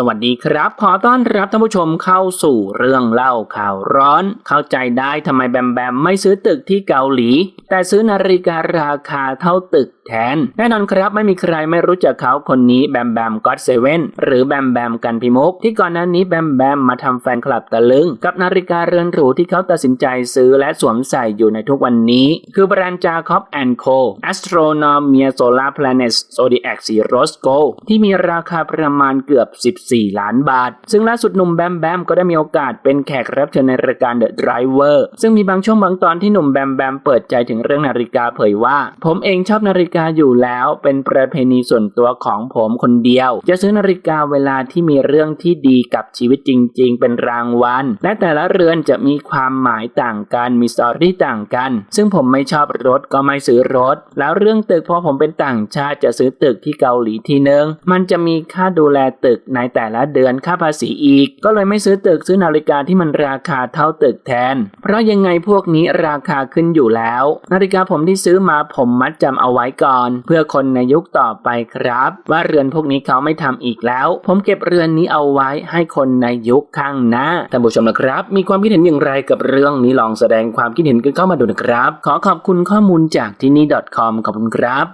สวัสดีครับ ขอต้อนรับท่านผู้ชมเข้าสู่เรื่องเล่าข่าวร้อน เข้าใจได้ทำไมแบมแบมไม่ซื้อตึกที่เกาหลี แต่ซื้อนาฬิการาคาเท่าตึก แทน แน่นอนครับไม่มีใครไม่รู้จักเขาคนนี้แบมแบมก็อตเซเว่นหรือแบมแบมกันพิมุก ที่ก่อนหน้านี้แบมแบมมาทำแฟนคลับตะลึง กับนาฬิกาเรือนหรูที่เขาตัดสินใจซื้อและสวมใส่อยู่ในทุกวันนี้ คือแบรนด์จาคอบแอนโค Astronomia Solar Planets Zodiac Sea Rose Gold ที่มีราคาประมาณเกือบ 14 ล้านบาท ซึ่งล่าสุดหนุ่มแบมแบมก็ได้มีโอกาสเป็นแขกรับเชิญในรายการ The Driver ซึ่งมีบางช่วงบางตอนที่หนุ่มแบมแบมเปิดใจถึงเรื่องนาฬิกาเผยว่า ผมเองชอบนาฬิกาอยู่แล้วเป็นประเพณีส่วนตัวของผมคนเดียว จะซื้อนาฬิกาเวลาที่มีเรื่องที่ดีกับชีวิตจริง ๆ เป็นรางวัล และแต่ละเรือนจะมีความหมายต่างกัน มีสตอรี่ต่างกัน ซึ่งผมไม่ชอบรถก็ไม่ซื้อรถ แล้วเรื่องตึกพอผมเป็นต่างชาติจะซื้อตึกที่เกาหลีทีนึง มันจะมีค่าดูแลตึกในแต่ละเดือนค่าภาษีอีก ก็เลยไม่ซื้อตึกซื้อนาฬิกาที่มันราคาเท่าตึกแทน เพราะยังไงพวกนี้ราคาขึ้นอยู่แล้ว นาฬิกาผมที่ซื้อมาผมมัดจำเอาไว้ก่อนเพื่อคนในยุคต่อไปครับ ว่าเรือนพวกนี้เขาไม่ทำอีกแล้ว ผมเก็บเรือนนี้เอาไว้ให้คนในยุคข้างหน้าท่านผู้ชมนะครับ มีความคิดเห็นอย่างไรกับเรื่องนี้ลองแสดงความคิดเห็นกันเข้ามาดูนะครับ ขอขอบคุณข้อมูลจากที่นี่ .com ขอบคุณครับ